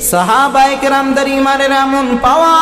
সাহাবাইক রামদার ইমানের এমন পাওয়া।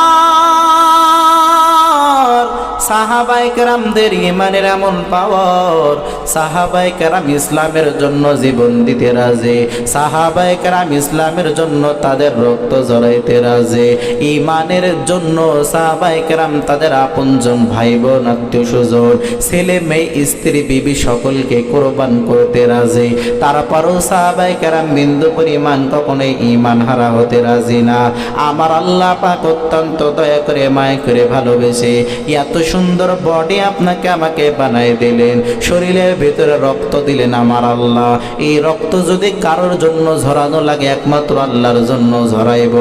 সাহাবাই কেরামদের ইমানের এমন পাওয়ার সাহাবাই কেরাম ইসলামের জন্য জীবন দিতে রাজে সাহাবাই কেরাম ইসলামের জন্য তাদের রক্ত জড়াইতে রাজে, ইমানের জন্য সাহাবাই কেরাম তাদের আপনজন ভাই বোন আত্মীয় স্বজন ছেলে মেয়ে, স্ত্রী, বিবি সকলকে কোরবান করতে রাজে, তারপরও সাহাবাই কেরাম বিন্দু পরিমাণ কখনোই ইমান হারা হতে রাজি না। আমার আল্লাহ পাক অত্যন্ত দয়া করে, মায় করে ভালোবেসে, এত সুন্দর বডি আপনাকে আমাকে বানাই দিলেন। শরীরের ভিতরে রক্ত দিলেন আমার আল্লাহ। এই রক্ত যদি কারোর জন্য ঝরানো লাগে, একমাত্র আল্লাহর জন্য ঝরাইব।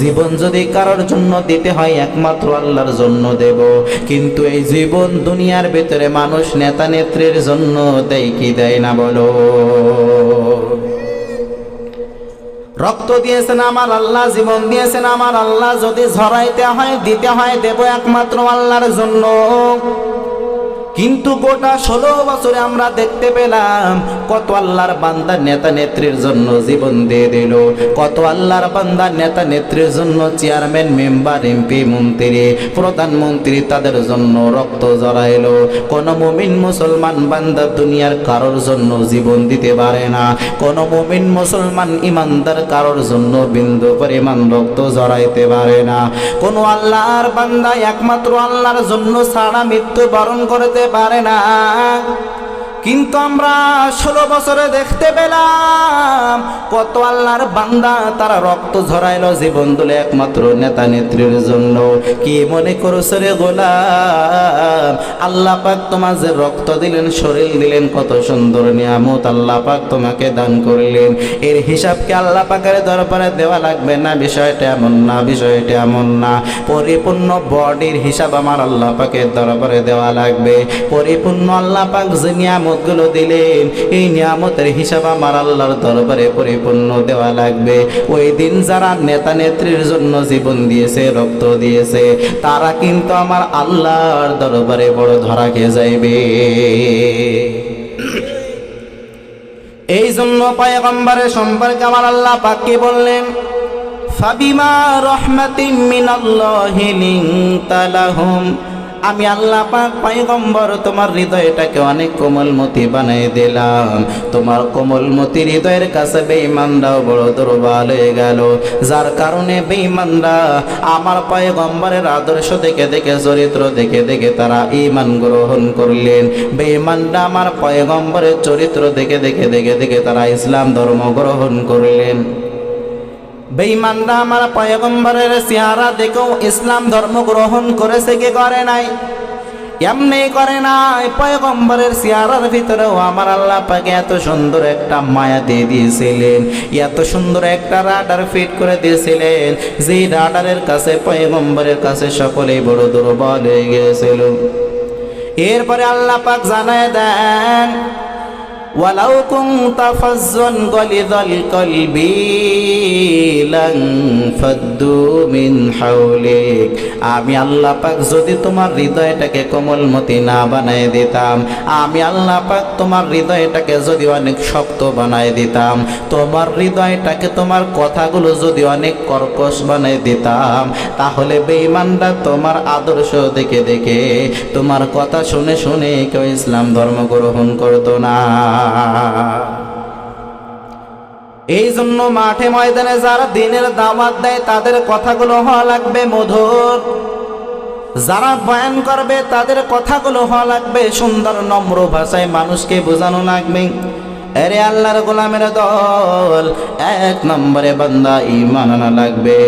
জীবন যদি কারোর জন্য দিতে হয়, একমাত্র আল্লাহর জন্য দেব। কিন্তু এই জীবন দুনিয়ার ভিতরে মানুষ নেতা নেত্রীর জন্য দেয় কি দেয় না বলো? রক্ত দিয়েছেন আমার আল্লাহ, জীবন দিয়েছেন আমার আল্লাহ, যদি ঝরাইতে হয়, দিতে হয়, দেব একমাত্র আল্লাহর জন্য। কিন্তু গোটা ষোলো বছরে আমরা দেখতে পেলাম কত আল্লাহর বান্দার নেতা নেত্রীর জন্য জীবন দিয়ে দিল। কত আল্লাহর বান্দার নেতা নেত্রীর জন্য চেয়ারম্যান, মেম্বার, এমপি, মন্ত্রী, প্রধানমন্ত্রী তাদের জন্য রক্ত জড়াইলো। কোন মুমিন মুসলমান বান্দা দুনিয়ার কারোর জন্য জীবন দিতে পারে না। কোন মুমিন মুসলমান ইমানদার কারোর জন্য বিন্দু পরিমাণ রক্ত জড়াইতে পারে না। কোন আল্লাহর বান্দা একমাত্র আল্লাহর জন্য সারা মৃত্যু বরণ করতে পারে না। কিন্তু আমরা ষোলো বছরে দেখতে পেলাম কত আল্লাহর বান্দা তারা রক্ত ঝরাইলো জীবন দিলে একমাত্র নেতা নেত্রীর জন্য। কি মনে করছ রে গোলাম? আল্লাহ পাক তোমার যে রক্ত দিলেন, শরীর দিলেন, কত সুন্দর নিয়ামত আল্লাহ পাক তোমাকে দান করলেন। এর হিসাবকে আল্লাহ পাকের দরবারে দেওয়া লাগবে না? বিষয়টা এমন না, বিষয়টা এমন না। পরিপূর্ণ বডির হিসাব আমার আল্লাহ পাকের দরবারে দেওয়া লাগবে। পরিপূর্ণ আল্লাহ পাক যে নিয়ামতগুলো দিলেন। এই নিয়ামতের হিসাব আমার আল্লাহর দরবারে পরিপূর্ণ দেওয়া লাগবে। ওই দিন যারা নেতা নেত্রীর জন্য জীবন দিয়েছে, রক্ত দিয়েছে, তারা কিন্তু আমার আল্লাহর দরবারে বড় ধরা খেয়ে যাইবে। এই জন্য পায়গম্বরের সম্পর্কে আমার আল্লাহ পাককে বললেন? ফাবিমা রহমাতিম মিনাল্লাহি লিনতা লাহুম। আমি আল্লাহ পাক পয়গম্বর, তোমার হৃদয়টাকে অনেক কোমলমতি বানাই দিলাম। তোমার কোমলমতি হৃদয়ের কাছে বেঈমানরাও বড় দুর্বল হয়ে গেল। যার কারণে বেঈমানরা আমার পয়গম্বরের আদর্শ দেখে দেখে, চরিত্র দেখে দেখে তারা ঈমান গ্রহণ করলেন। বেঈমানরা আমার পয়গম্বরের চরিত্র দেখে দেখে দেখে দেখে তারা ইসলাম ধর্ম গ্রহণ করলেন। বেঈমানরা আমার পয়গম্বরের চেহারা দেখেও ইসলাম ধর্ম গ্রহণ করেছে কি করে নাই? এমনি করে নাই, পয়গম্বরের চেহারার ভিতরেও আমার আল্লাহ পাকে এত সুন্দর একটা মায়া দিয়ে দিয়েছিলেন, এত সুন্দর একটা রাডার ফিট করে দিয়েছিলেন যে রাডারের কাছে, পয়গম্বরের কাছে সকলেই বড় দুর্বল হয়ে গিয়েছিল। এরপরে আল্লাহ পাক জানায় দেন ولو كنت فظا غلظ القلب لانفضوا من حولك আমি আল্লাহ পাক যদি তোমার হৃদয়টাকে কোমলমতি না বানায় দিতাম আমি আল্লাহ পাক তোমার হৃদয়টাকে যদি অনেক শক্ত বানায় দিতাম তোমার হৃদয়টাকে তোমার কথাগুলো যদি অনেক কর্কশ বানায় দিতাম তাহলে বেঈমানরা তোমার আদর্শ দেখে দেখে তোমার কথা শুনে শুনে কেউ ইসলাম ধর্ম গ্রহণ করতো না এই জন্য মাঠে ময়দানে যারা দিনের দাওয়াত দেয়, তাদের কথাগুলো হওয়া লাগবে মধুর। যারা বয়ান করবে, তাদের কথাগুলো হওয়া লাগবে সুন্দর, নম্র ভাষায় মানুষকে বোঝানো লাগবে। আরে আল্লাহর গোলামের দল, এক নম্বরে বান্দা ইমান আনা লাগবে।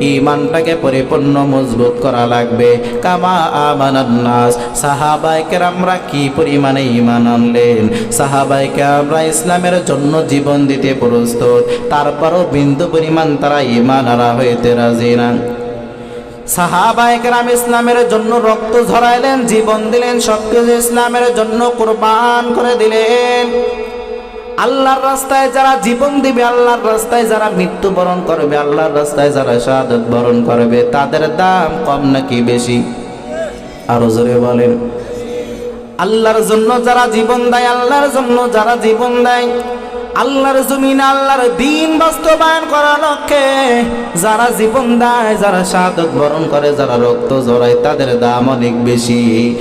ইমানটাকে পরিপূর্ণ মজবুত করা লাগবে। কামা আমানান্নাস সাহাবাইকে আমরা কি পরিমাণে ইমান আনলেন? সাহাবাইকে আমরা ইসলামের জন্য জীবন দিতে প্রস্তুত, তারপরও বিন্দু পরিমাণ তারা ইমান আনা হইতে রাজি না। সাহাবাইকেরাম ইসলামের জন্য রক্ত ঝরাইলেন, জীবন দিলেন, সবকিছু ইসলামের জন্য কোরবান করে দিলেন। আল্লাহর রাস্তায় যারা জীবন দিবে, আল্লাহর রাস্তায় যারা মৃত্যুবরণ করবে, আল্লাহর রাস্তায় যারা শাহাদত বরণ করবে, তাদের দাম কম নাকি বেশি? আরও জোরে বলেন। আল্লাহর জন্য যারা জীবন দেয়, আল্লাহর জন্য যারা জীবন দেয়, আল্লাহর জমিন, আল্লাহর দিন বাস্তবায়ন করার লক্ষ্যে যারা জীবন দেয়, যারা শাহাদত বরণ করে, যারা রক্ত জড়ায় তাদের দাম অনেক বেশি।